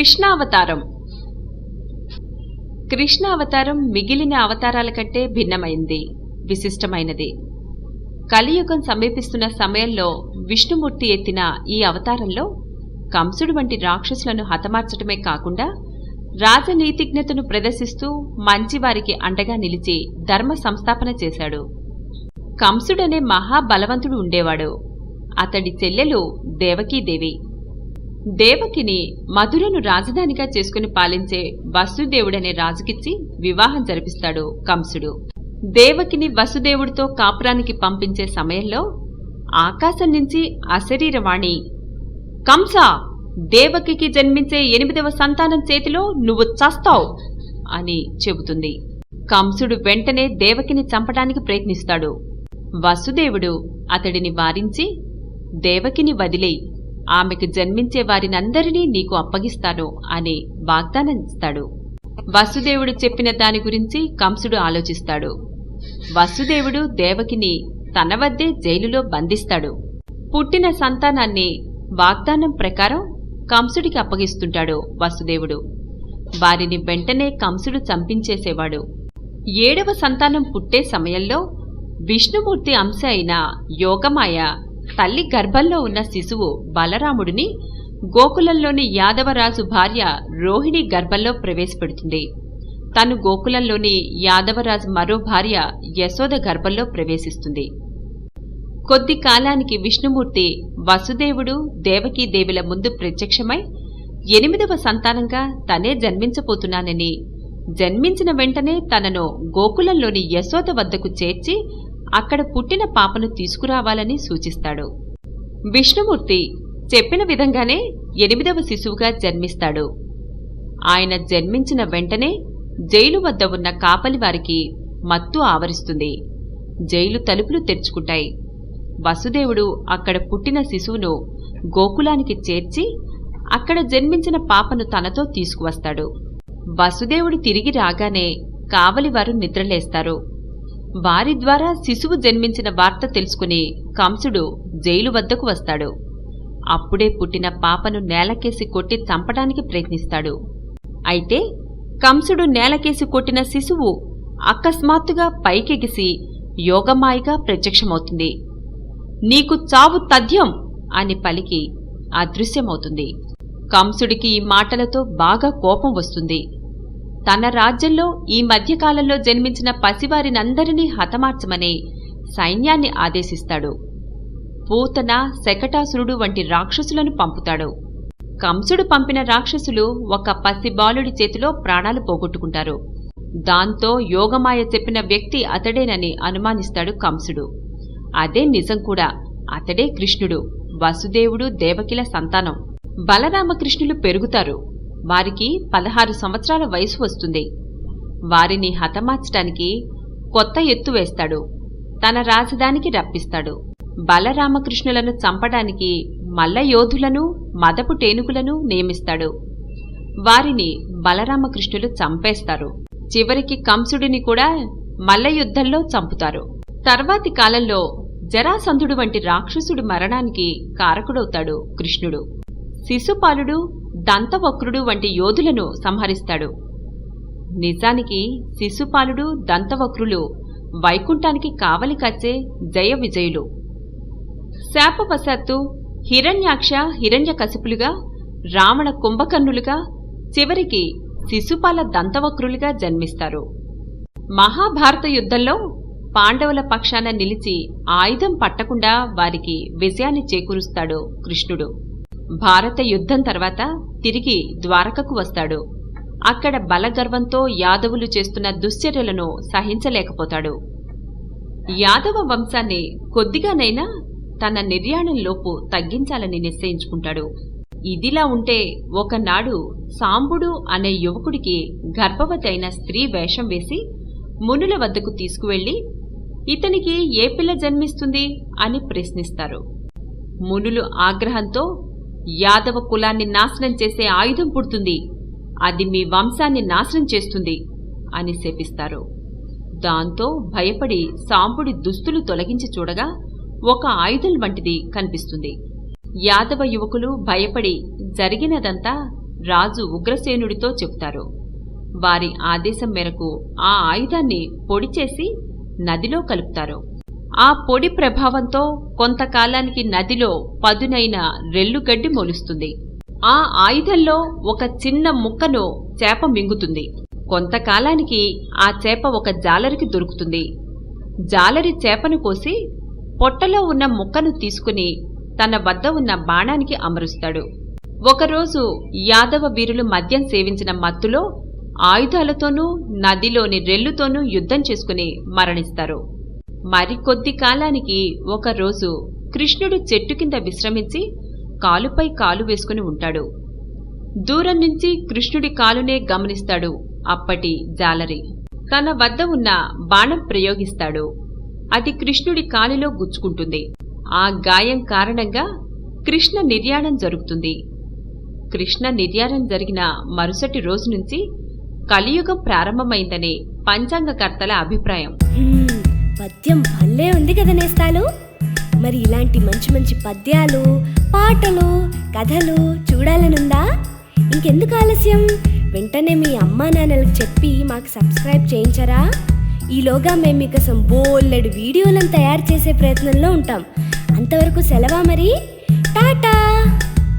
కృష్ణావతారం. కృష్ణ అవతారం మిగిలిన అవతారాల కంటే భిన్నమైంది విశిష్టమైనది. కలియుగం సమీపిస్తున్న సమయంలో విష్ణుమూర్తి ఎత్తిన ఈ అవతారంలో కంసుడు వంటి రాక్షసులను హతమార్చటమే కాకుండా రాజనీతిజ్ఞతను ప్రదర్శిస్తూ మంచివారికి అండగా నిలిచి ధర్మ సంస్థాపన చేశాడు. కంసుడనే మహాబలవంతుడు ఉండేవాడు. అతడి చెల్లెలు దేవకీదేవి. దేవకిని మధురను రాజధానిగా చేసుకుని పాలించే వసుదేవుడనే రాజుకిచ్చి వివాహం జరిపిస్తాడు కంసుడు. దేవకిని వసుదేవుడితో కాపురానికి పంపించే సమయంలో ఆకాశం నుంచి అశరీరవాణి కంస దేవకికి జన్మించే ఎనిమిదవ సంతానం చేతిలో నువ్వు చస్తావు అని చెబుతుంది. కంసుడు వెంటనే దేవకిని చంపడానికి ప్రయత్నిస్తాడు. వసుదేవుడు అతడిని వారించి దేవకిని వదిలేయి ఆమెకు జన్మించే వారినందరినీ నీకు అప్పగిస్తాను అని వాగ్దానం ఇస్తాడు వసుదేవుడు చెప్పిన దాని గురించి కంసుడు ఆలోచిస్తాడు. వసుదేవుడు దేవకిని తన వద్దే జైలులో బంధిస్తాడు. పుట్టిన సంతానాన్ని వాగ్దానం ప్రకారం కంసుడికి అప్పగిస్తుంటాడు వసుదేవుడు. వారిని వెంటనే కంసుడు చంపించేసేవాడు. ఏడవ సంతానం పుట్టే సమయంలో విష్ణుమూర్తి అంశ అయిన యోగమాయ తల్లి గర్భంలో ఉన్న శిశువు బలరాముడిని గోకులంలోని యాదవరాజు భార్య రోహిణి గర్భంలో ప్రవేశపెడుతుంది. తను గోకులంలోని యాదవరాజు మరో భార్య యశోద గర్భంలో ప్రవేశిస్తుంది. కొద్ది కాలానికి విష్ణుమూర్తి వసుదేవుడు దేవకీదేవుల ముందు ప్రత్యక్షమై ఎనిమిదవ సంతానంగా తనే జన్మించబోతున్నానని జన్మించిన వెంటనే తనను గోకులంలోని యశోద వద్దకు చేర్చి అక్కడ పుట్టిన పాపను తీసుకురావాలని సూచిస్తాడు. విష్ణుమూర్తి చెప్పిన విధంగానే ఎనిమిదవ శిశువుగా జన్మిస్తాడు. ఆయన జన్మించిన వెంటనే జైలు వద్ద ఉన్న కాపలి వారికి మత్తు ఆవరిస్తుంది. జైలు తలుపులు తెరుచుకుంటాయి. వసుదేవుడు అక్కడ పుట్టిన శిశువును గోకులానికి చేర్చి అక్కడ జన్మించిన పాపను తనతో తీసుకువస్తాడు. వసుదేవుడు తిరిగి రాగానే కావలివారు నిద్రలేస్తారు. వారి ద్వారా శిశువు జన్మించిన వార్త తెలుసుకుని కంసుడు జైలు వద్దకు వస్తాడు. అప్పుడే పుట్టిన పాపను నేలకేసి కొట్టి చంపడానికి ప్రయత్నిస్తాడు. అయితే కంసుడు నేలకేసి కొట్టిన శిశువు అకస్మాత్తుగా పైకెగిసి యోగమాయిగా ప్రత్యక్షమవుతుంది. నీకు చావు తథ్యం అని పలికి అదృశ్యమవుతుంది. కంసుడికి ఈ మాటలతో బాగా కోపం వస్తుంది. తన రాజ్యంలో ఈ మధ్యకాలంలో జన్మించిన పసివారినందరినీ హతమార్చమని సైన్యాన్ని ఆదేశిస్తాడు. పూతన శకటాసురుడు వంటి రాక్షసులను పంపుతాడు. కంసుడు పంపిన రాక్షసులు ఒక పసిబాలుడి చేతిలో ప్రాణాలు పోగొట్టుకుంటారు. దాంతో యోగమాయ చెప్పిన వ్యక్తి అతడేనని అనుమానిస్తాడు కంసుడు. అదే నిజం కూడా. అతడే కృష్ణుడు వసుదేవుడు దేవకిల సంతానం. బలరామకృష్ణులు పెరుగుతారు. వారికి పదహారు సంవత్సరాల వయసు వస్తుంది. వారిని హతమార్చటానికి కొత్త ఎత్తు వేస్తాడు. తన రాజధానికి రప్పిస్తాడు. బలరామకృష్ణులను చంపడానికి మల్ల యోధులను మదపు టేనుకులను నియమిస్తాడు. వారిని బలరామకృష్ణులు చంపేస్తారు. చివరికి కంసుడిని కూడా మల్ల యుద్ధంలో చంపుతారు. తర్వాతి కాలంలో జరాసంధుడు వంటి రాక్షసుడి మరణానికి కారకుడవుతాడు కృష్ణుడు. శిశుపాలుడు దంతవక్రుడు వంటి యోధులను సంహరిస్తాడు. నిజానికి శిశుపాలుడు దంతవక్రులు వైకుంఠానికి కావలి కచ్చే జయ విజయులు. శాపవశాత్తు హిరణ్యాక్ష హిరణ్యకశిపులుగా రావణ కుంభకర్ణులుగా చివరికి శిశుపాల దంతవక్రులుగా జన్మిస్తారు. మహాభారత యుద్ధంలో పాండవుల పక్షాన నిలిచి ఆయుధం పట్టకుండా వారికి విజయాన్ని చేకూరుస్తాడు కృష్ణుడు. భారత యుద్ధం తర్వాత తిరిగి ద్వారకకు వస్తాడు. అక్కడ బలగర్వంతో యాదవులు చేస్తున్న దుశ్చర్యలను సహించలేకపోతాడు. యాదవ వంశాన్ని కొద్దిగానైనా తన నిర్యాణంలోపు తగ్గించాలని నిశ్చయించుకుంటాడు. ఇదిలా ఉంటే ఒకనాడు సాంబుడు అనే యువకుడికి గర్భవతి అయిన స్త్రీ వేషం వేసి మునుల వద్దకు తీసుకువెళ్ళి ఇతనికి ఏ పిల్ల జన్మిస్తుంది? అని ప్రశ్నిస్తారు. మునులు ఆగ్రహంతో యాదవ కులాన్ని నాశనం చేసే ఆయుధం పుడుతుంది. అది మీ వంశాన్ని నాశనం చేస్తుంది అని శపిస్తారు. దాంతో భయపడి సాంబుడి దుస్తులు తొలగించి చూడగా ఒక ఆయుధం వంటిది కనిపిస్తుంది. యాదవ యువకులు భయపడి జరిగినదంతా రాజు ఉగ్రసేనుడితో చెబుతారు. వారి ఆదేశం మేరకు ఆ ఆయుధాన్ని పొడి చేసి నదిలో కలుపుతారు. ఆ పొడి ప్రభావంతో కొంతకాలానికి నదిలో పదునైన రెల్లుగడ్డి మొలుస్తుంది. ఆ ఆయుధంలో ఒక చిన్న ముక్కను చేప మింగుతుంది. కొంతకాలానికి ఆ చేప ఒక జాలరికి దొరుకుతుంది. జాలరి చేపను కోసి పొట్టలో ఉన్న ముక్కను తీసుకుని తన వద్ద ఉన్న బాణానికి అమరుస్తాడు. ఒకరోజు యాదవ వీరులు మద్యం సేవించిన మత్తులో ఆయుధాలతోనూ నదిలోని రెల్లుతోనూ యుద్ధం చేసుకుని మరణిస్తారు. మరికొద్ది కాలానికి ఒకరోజు కృష్ణుడు చెట్టు కింద విశ్రమించి కాలుపై కాలు వేసుకుని ఉంటాడు. దూరం నుంచి కృష్ణుడి కాలునే గమనిస్తాడు అప్పటి జాలరి. తన వద్ద ఉన్న బాణం ప్రయోగిస్తాడు. అది కృష్ణుడి కాలిలో గుచ్చుకుంటుంది. ఆ గాయం కారణంగా కృష్ణ నిర్యాణం జరుగుతుంది. కృష్ణ నిర్యాణం జరిగిన మరుసటి రోజు నుంచి కలియుగం ప్రారంభమైందనే పంచాంగకర్తల అభిప్రాయం. పద్యం భలే ఉంది కదా నేస్తాలు. మరి ఇలాంటి మంచి మంచి పద్యాలు పాటలు కథలు చూడాలనుందా? ఇంకెందుకు ఆలస్యం? వెంటనే మీ అమ్మా నాన్నలకు చెప్పి మాకు సబ్స్క్రైబ్ చేయించరా? ఈలోగా మేము మీకోసం బోల్లెడు వీడియోలను తయారు చేసే ప్రయత్నంలో ఉంటాం. అంతవరకు సెలవా మరి? టాటా!